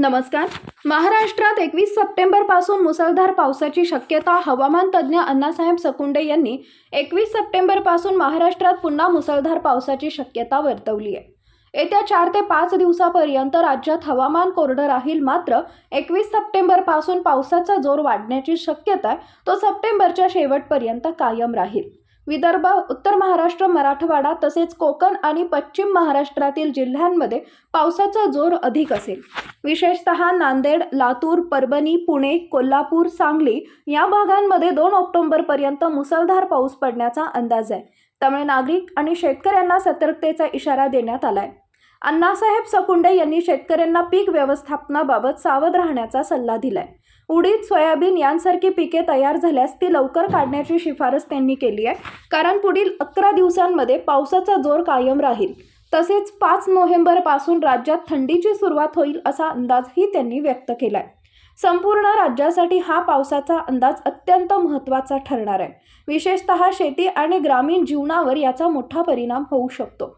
नमस्कार. महाराष्ट्रात एकवीस सप्टेंबरपासून मुसळधार पावसाची शक्यता हवामान तज्ज्ञ अण्णासाहेब सकुंडे यांनी एकवीस सप्टेंबरपासून महाराष्ट्रात पुन्हा मुसळधार पावसाची शक्यता वर्तवली आहे. येत्या चार ते पाच दिवसापर्यंत राज्यात हवामान कोरडं राहील मात्र एकवीस सप्टेंबरपासून पावसाचा जोर वाढण्याची शक्यता आहे तो सप्टेंबरच्या शेवटपर्यंत कायम राहील. विदर्भ उत्तर महाराष्ट्र मराठवाडा तसेच कोकण आणि पश्चिम महाराष्ट्रातील जिल्ह्यांमध्ये पावसाचा जोर अधिक असेल. विशेषतः नांदेड लातूर परभणी पुणे कोल्हापूर सांगली या भागांमध्ये दोन ऑक्टोबरपर्यंत मुसळधार पाऊस पडण्याचा अंदाज आहे. त्यामुळे नागरिक आणि शेतकऱ्यांना सतर्कतेचा इशारा देण्यात आला आहे अण्णासाहेब सकुंडे यांनी शेतकऱ्यांना पीक व्यवस्थापनाबाबत सावध राहण्याचा सल्ला दिलाय. उडीद सोयाबीन यांसारखी पिके तयार झाल्यास ती लवकर काढण्याची शिफारस त्यांनी केली आहे. कारण पुढील अकरा दिवसांमध्ये पावसाचा जोर कायम राहील. तसेच पाच नोव्हेंबरपासून राज्यात थंडीची सुरुवात होईल असा अंदाजही त्यांनी व्यक्त केलाय. संपूर्ण राज्यासाठी हा पावसाचा अंदाज अत्यंत महत्त्वाचा ठरणार आहे. विशेषतः शेती आणि ग्रामीण जीवनावर याचा मोठा परिणाम होऊ शकतो.